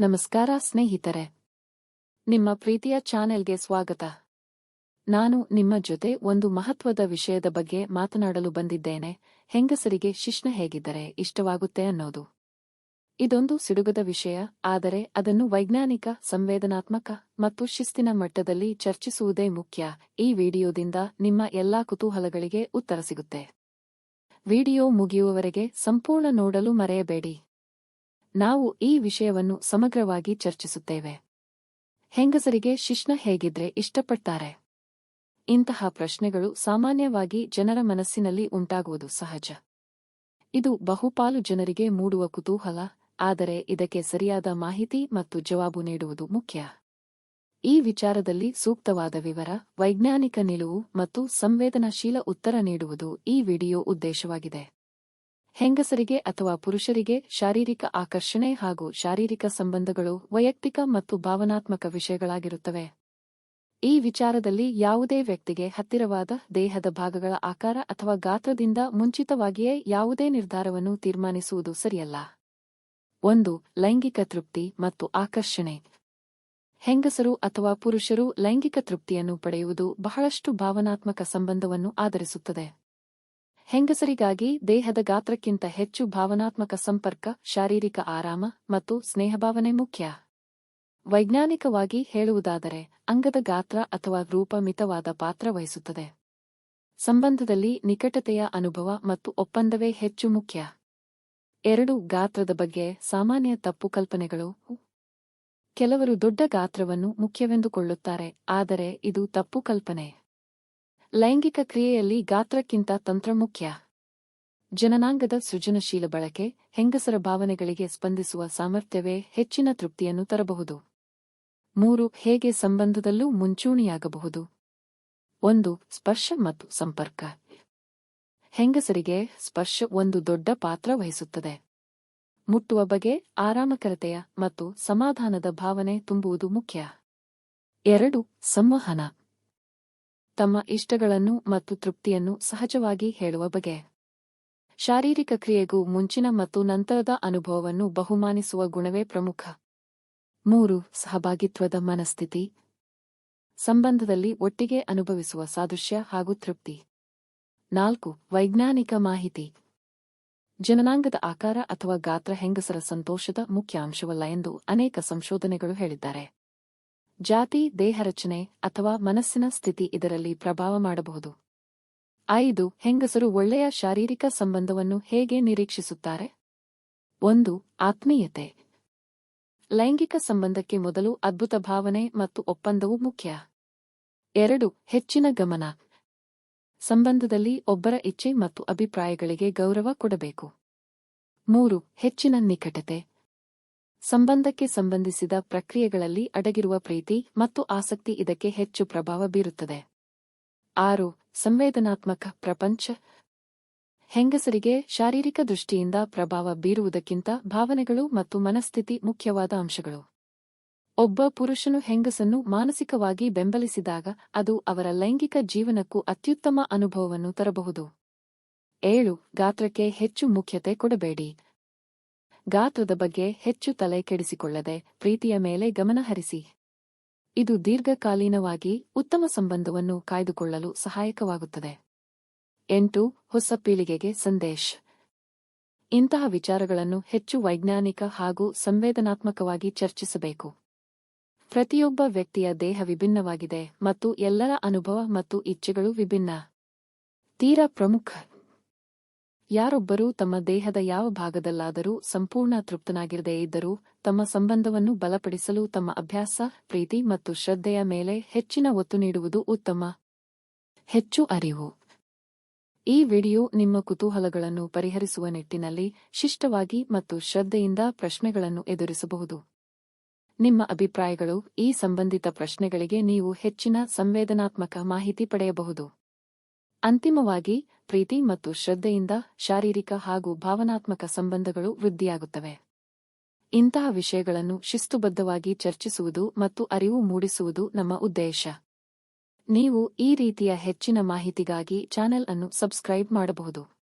ನಮಸ್ಕಾರ ಸ್ನೇಹಿತರೆ. ನಿಮ್ಮ ಪ್ರೀತಿಯ ಚಾನೆಲ್ಗೆ ಸ್ವಾಗತ. ನಾನು ನಿಮ್ಮ ಜೊತೆ ಒಂದು ಮಹತ್ವದ ವಿಷಯದ ಬಗ್ಗೆ ಮಾತನಾಡಲು ಬಂದಿದ್ದೇನೆ. ಹೆಂಗಸರಿಗೆ ಶಿಶ್ನ ಹೇಗಿದ್ದರೆ ಇಷ್ಟವಾಗುತ್ತೆ ಅನ್ನೋದು. ಇದೊಂದು ಸಿಡುಗದ ವಿಷಯ, ಆದರೆ ಅದನ್ನು ವೈಜ್ಞಾನಿಕ, ಸಂವೇದನಾತ್ಮಕ ಮತ್ತು ಶಿಸ್ತಿನ ಮಟ್ಟದಲ್ಲಿ ಚರ್ಚಿಸುವುದೇ ಮುಖ್ಯ. ಈ ವಿಡಿಯೋದಿಂದ ನಿಮ್ಮ ಎಲ್ಲಾ ಕುತೂಹಲಗಳಿಗೆ ಉತ್ತರ ಸಿಗುತ್ತೆ. ವಿಡಿಯೋ ಮುಗಿಯುವವರೆಗೆ ಸಂಪೂರ್ಣ ನೋಡಲು ಮರೆಯಬೇಡಿ. ನಾವು ಈ ವಿಷಯವನ್ನು ಸಮಗ್ರವಾಗಿ ಚರ್ಚಿಸುತ್ತೇವೆ. ಹೆಂಗಸರಿಗೆ ಶಿಶ್ನ ಹೇಗಿದ್ರೆ ಇಷ್ಟಪಡ್ತಾರೆ? ಇಂತಹ ಪ್ರಶ್ನೆಗಳು ಸಾಮಾನ್ಯವಾಗಿ ಜನರ ಮನಸ್ಸಿನಲ್ಲಿ ಉಂಟಾಗುವುದು ಸಹಜ. ಇದು ಬಹುಪಾಲು ಜನರಿಗೆ ಮೂಡುವ ಕುತೂಹಲ, ಆದರೆ ಇದಕ್ಕೆ ಸರಿಯಾದ ಮಾಹಿತಿ ಮತ್ತು ಜವಾಬು ನೀಡುವುದು ಮುಖ್ಯ. ಈ ವಿಚಾರದಲ್ಲಿ ಸೂಕ್ತವಾದ ವಿವರ, ವೈಜ್ಞಾನಿಕ ನಿಲುವು ಮತ್ತು ಸಂವೇದನಾಶೀಲ ಉತ್ತರ ನೀಡುವುದು ಈ ವಿಡಿಯೋ ಉದ್ದೇಶವಾಗಿದೆ. ಹೆಂಗಸರಿಗೆ ಅಥವಾ ಪುರುಷರಿಗೆ ಶಾರೀರಿಕ ಆಕರ್ಷಣೆ ಹಾಗೂ ಶಾರೀರಿಕ ಸಂಬಂಧಗಳು ವೈಯಕ್ತಿಕ ಮತ್ತು ಭಾವನಾತ್ಮಕ ವಿಷಯಗಳಾಗಿರುತ್ತವೆ. ಈ ವಿಚಾರದಲ್ಲಿ ಯಾವುದೇ ವ್ಯಕ್ತಿಗೆ ಹತ್ತಿರವಾದ ದೇಹದ ಭಾಗಗಳ ಆಕಾರ ಅಥವಾ ಗಾತ್ರದಿಂದ ಮುಂಚಿತವಾಗಿಯೇ ಯಾವುದೇ ನಿರ್ಧಾರವನ್ನು ತೀರ್ಮಾನಿಸುವುದು ಸರಿಯಲ್ಲ. ಒಂದು, ಲೈಂಗಿಕ ತೃಪ್ತಿ ಮತ್ತು ಆಕರ್ಷಣೆ. ಹೆಂಗಸರು ಅಥವಾ ಪುರುಷರು ಲೈಂಗಿಕ ತೃಪ್ತಿಯನ್ನು ಪಡೆಯುವುದು ಬಹಳಷ್ಟು ಭಾವನಾತ್ಮಕ ಸಂಬಂಧವನ್ನು ಆಧರಿಸುತ್ತದೆ. ಹೆಂಗಸರಿಗಾಗಿ ದೇಹದ ಗಾತ್ರಕ್ಕಿಂತ ಹೆಚ್ಚು ಭಾವನಾತ್ಮಕ ಸಂಪರ್ಕ, ಶಾರೀರಿಕ ಆರಾಮ ಮತ್ತು ಸ್ನೇಹಭಾವನೆ ಮುಖ್ಯ. ವೈಜ್ಞಾನಿಕವಾಗಿ ಹೇಳುವುದಾದರೆ, ಅಂಗದ ಗಾತ್ರ ಅಥವಾ ರೂಪ ಮಿತವಾದ ಪಾತ್ರ ವಹಿಸುತ್ತದೆ. ಸಂಬಂಧದಲ್ಲಿ ನಿಕಟತೆಯ ಅನುಭವ ಮತ್ತು ಒಪ್ಪಂದವೇ ಹೆಚ್ಚು ಮುಖ್ಯ. ಎರಡು, ಗಾತ್ರದ ಬಗ್ಗೆ ಸಾಮಾನ್ಯ ತಪ್ಪು ಕಲ್ಪನೆಗಳು. ಕೆಲವರು ದೊಡ್ಡ ಗಾತ್ರವನ್ನು ಮುಖ್ಯವೆಂದುಕೊಳ್ಳುತ್ತಾರೆ, ಆದರೆ ಇದು ತಪ್ಪು ಕಲ್ಪನೆ. ಲೈಂಗಿಕ ಕ್ರಿಯೆಯಲ್ಲಿ ಗಾತ್ರಕ್ಕಿಂತ ತಂತ್ರ ಮುಖ್ಯ. ಜನನಾಂಗದ ಸೃಜನಶೀಲ ಬಳಕೆ, ಹೆಂಗಸರ ಭಾವನೆಗಳಿಗೆ ಸ್ಪಂದಿಸುವ ಸಾಮರ್ಥ್ಯವೇ ಹೆಚ್ಚಿನ ತೃಪ್ತಿಯನ್ನು ತರಬಹುದು. ಮೂರು, ಹೇಗೆ ಸಂಬಂಧದಲ್ಲೂ ಮುಂಚೂಣಿಯಾಗಬಹುದು. ಒಂದು, ಸ್ಪರ್ಶ ಮತ್ತು ಸಂಪರ್ಕ. ಹೆಂಗಸರಿಗೆ ಸ್ಪರ್ಶ ಒಂದು ದೊಡ್ಡ ಪಾತ್ರ ವಹಿಸುತ್ತದೆ. ಮುಟ್ಟುವ ಬಗೆ, ಆರಾಮಕರತೆಯ ಮತ್ತು ಸಮಾಧಾನದ ಭಾವನೆ ತುಂಬುವುದು ಮುಖ್ಯ. ಎರಡು, ಸಂವಹನ. ತಮ್ಮ ಇಷ್ಟಗಳನ್ನು ಮತ್ತು ತೃಪ್ತಿಯನ್ನು ಸಹಜವಾಗಿ ಹೇಳುವ ಬಗೆ. ಶಾರೀರಿಕ ಕ್ರಿಯೆಗೂ ಮುಂಚಿನ ಮತ್ತು ನಂತರದ ಅನುಭವವನ್ನು ಬಹುಮಾನಿಸುವ ಗುಣವೇ ಪ್ರಮುಖ. ಮೂರು, ಸಹಭಾಗಿತ್ವದ ಮನಸ್ಥಿತಿ. ಸಂಬಂಧದಲ್ಲಿ ಒಟ್ಟಿಗೆ ಅನುಭವಿಸುವ ಸಾದೃಶ್ಯ ಹಾಗೂ ತೃಪ್ತಿ. ನಾಲ್ಕು, ವೈಜ್ಞಾನಿಕ ಮಾಹಿತಿ. ಜನನಾಂಗದ ಆಕಾರ ಅಥವಾ ಗಾತ್ರ ಹೆಂಗಸರ ಸಂತೋಷದ ಮುಖ್ಯ ಅಂಶವಲ್ಲ ಎಂದು ಅನೇಕ ಸಂಶೋಧನೆಗಳು ಹೇಳಿದ್ದಾರೆ. ಜಾತಿ ದೇಹರಚನೆ ಅಥವಾ ಮನಸ್ಸಿನ ಸ್ಥಿತಿ ಇದರಲ್ಲಿ ಪ್ರಭಾವ ಮಾಡಬಹುದು. ಐದು, ಹೆಂಗಸರು ಒಳ್ಳೆಯ ಶಾರೀರಿಕ ಸಂಬಂಧವನ್ನು ಹೇಗೆ ನಿರೀಕ್ಷಿಸುತ್ತಾರೆ? ಒಂದು, ಆತ್ಮೀಯತೆ. ಲೈಂಗಿಕ ಸಂಬಂಧಕ್ಕೆ ಮೊದಲು ಅದ್ಭುತ ಭಾವನೆ ಮತ್ತು ಒಪ್ಪಂದವು ಮುಖ್ಯ. ಎರಡು, ಹೆಚ್ಚಿನ ಗಮನ. ಸಂಬಂಧದಲ್ಲಿ ಒಬ್ಬರ ಇಚ್ಛೆ ಮತ್ತು ಅಭಿಪ್ರಾಯಗಳಿಗೆ ಗೌರವ ಕೊಡಬೇಕು. ಮೂರು, ಹೆಚ್ಚಿನ ನಿಕಟತೆ. ಸಂಬಂಧಕ್ಕೆ ಸಂಬಂಧಿಸಿದ ಪ್ರಕ್ರಿಯೆಗಳಲ್ಲಿ ಅಡಗಿರುವ ಪ್ರೀತಿ ಮತ್ತು ಆಸಕ್ತಿ ಇದಕ್ಕೆ ಹೆಚ್ಚು ಪ್ರಭಾವ ಬೀರುತ್ತದೆ. ಆರು, ಸಂವೇದನಾತ್ಮಕ ಪ್ರಪಂಚ. ಹೆಂಗಸರಿಗೆ ಶಾರೀರಿಕ ದೃಷ್ಟಿಯಿಂದ ಪ್ರಭಾವ ಬೀರುವುದಕ್ಕಿಂತ ಭಾವನೆಗಳು ಮತ್ತು ಮನಸ್ಥಿತಿ ಮುಖ್ಯವಾದ ಅಂಶಗಳು. ಒಬ್ಬ ಪುರುಷನು ಹೆಂಗಸನ್ನು ಮಾನಸಿಕವಾಗಿ ಬೆಂಬಲಿಸಿದಾಗ ಅದು ಅವರ ಲೈಂಗಿಕ ಜೀವನಕ್ಕೂ ಅತ್ಯುತ್ತಮ ಅನುಭವವನ್ನು ತರಬಹುದು. ಏಳು, ಗಾತ್ರಕ್ಕೆ ಹೆಚ್ಚು ಮುಖ್ಯತೆ ಕೊಡಬೇಡಿ. ಗಾತ್ರದ ಬಗ್ಗೆ ಹೆಚ್ಚು ತಲೆ ಕೆಡಿಸಿಕೊಳ್ಳದೆ ಪ್ರೀತಿಯ ಮೇಲೆ ಗಮನಹರಿಸಿ ಇದು ದೀರ್ಘಕಾಲೀನವಾಗಿ ಉತ್ತಮ ಸಂಬಂಧವನ್ನು ಕಾಯ್ದುಕೊಳ್ಳಲು ಸಹಾಯಕವಾಗುತ್ತದೆ. ಎಂಟು, ಹೊಸ ಪೀಳಿಗೆಗೆ ಸಂದೇಶ್. ಇಂತಹ ವಿಚಾರಗಳನ್ನು ಹೆಚ್ಚು ವೈಜ್ಞಾನಿಕ ಹಾಗೂ ಸಂವೇದನಾತ್ಮಕವಾಗಿ ಚರ್ಚಿಸಬೇಕು. ಪ್ರತಿಯೊಬ್ಬ ವ್ಯಕ್ತಿಯ ದೇಹ ವಿಭಿನ್ನವಾಗಿದೆ ಮತ್ತು ಎಲ್ಲರ ಅನುಭವ ಮತ್ತು ಇಚ್ಛೆಗಳು ವಿಭಿನ್ನ. ತೀರಾ ಪ್ರಮುಖ. ಯಾರೊಬ್ಬರೂ ತಮ್ಮ ದೇಹದ ಯಾವ ಭಾಗದಲ್ಲಾದರೂ ಸಂಪೂರ್ಣ ತೃಪ್ತನಾಗಿರದೇ ಇದ್ದರೂ ತಮ್ಮ ಸಂಬಂಧವನ್ನು ಬಲಪಡಿಸಲು ತಮ್ಮ ಅಭ್ಯಾಸ, ಪ್ರೀತಿ ಮತ್ತು ಶ್ರದ್ಧೆಯ ಮೇಲೆ ಹೆಚ್ಚಿನ ಒತ್ತು ನೀಡುವುದು ಉತ್ತಮ. ಹೆಚ್ಚು ಅರಿವು. ಈ ವಿಡಿಯೋ ನಿಮ್ಮ ಕುತೂಹಲಗಳನ್ನು ಪರಿಹರಿಸುವ ನಿಟ್ಟಿನಲ್ಲಿ ಶಿಷ್ಟವಾಗಿ ಮತ್ತು ಶ್ರದ್ಧೆಯಿಂದ ಪ್ರಶ್ನೆಗಳನ್ನು ಎದುರಿಸಬಹುದು. ನಿಮ್ಮ ಅಭಿಪ್ರಾಯಗಳು ಈ ಸಂಬಂಧಿತ ಪ್ರಶ್ನೆಗಳಿಗೆ ನೀವು ಹೆಚ್ಚಿನ ಸಂವೇದನಾತ್ಮಕ ಮಾಹಿತಿ ಪಡೆಯಬಹುದು. ಅಂತಿಮವಾಗಿ ಪ್ರೀತಿ ಮತ್ತು ಶ್ರದ್ಧೆಯಿಂದ ಶಾರೀರಿಕ ಹಾಗೂ ಭಾವನಾತ್ಮಕ ಸಂಬಂಧಗಳು ವೃದ್ಧಿಯಾಗುತ್ತವೆ. ಇಂತಹ ವಿಷಯಗಳನ್ನು ಶಿಸ್ತುಬದ್ಧವಾಗಿ ಚರ್ಚಿಸುವುದು ಮತ್ತು ಅರಿವು ಮೂಡಿಸುವುದು ನಮ್ಮ ಉದ್ದೇಶ. ನೀವು ಈ ರೀತಿಯ ಹೆಚ್ಚಿನ ಮಾಹಿತಿಗಾಗಿ ಚಾನೆಲ್ ಅನ್ನು ಸಬ್ಸ್ಕ್ರೈಬ್ ಮಾಡಬಹುದು.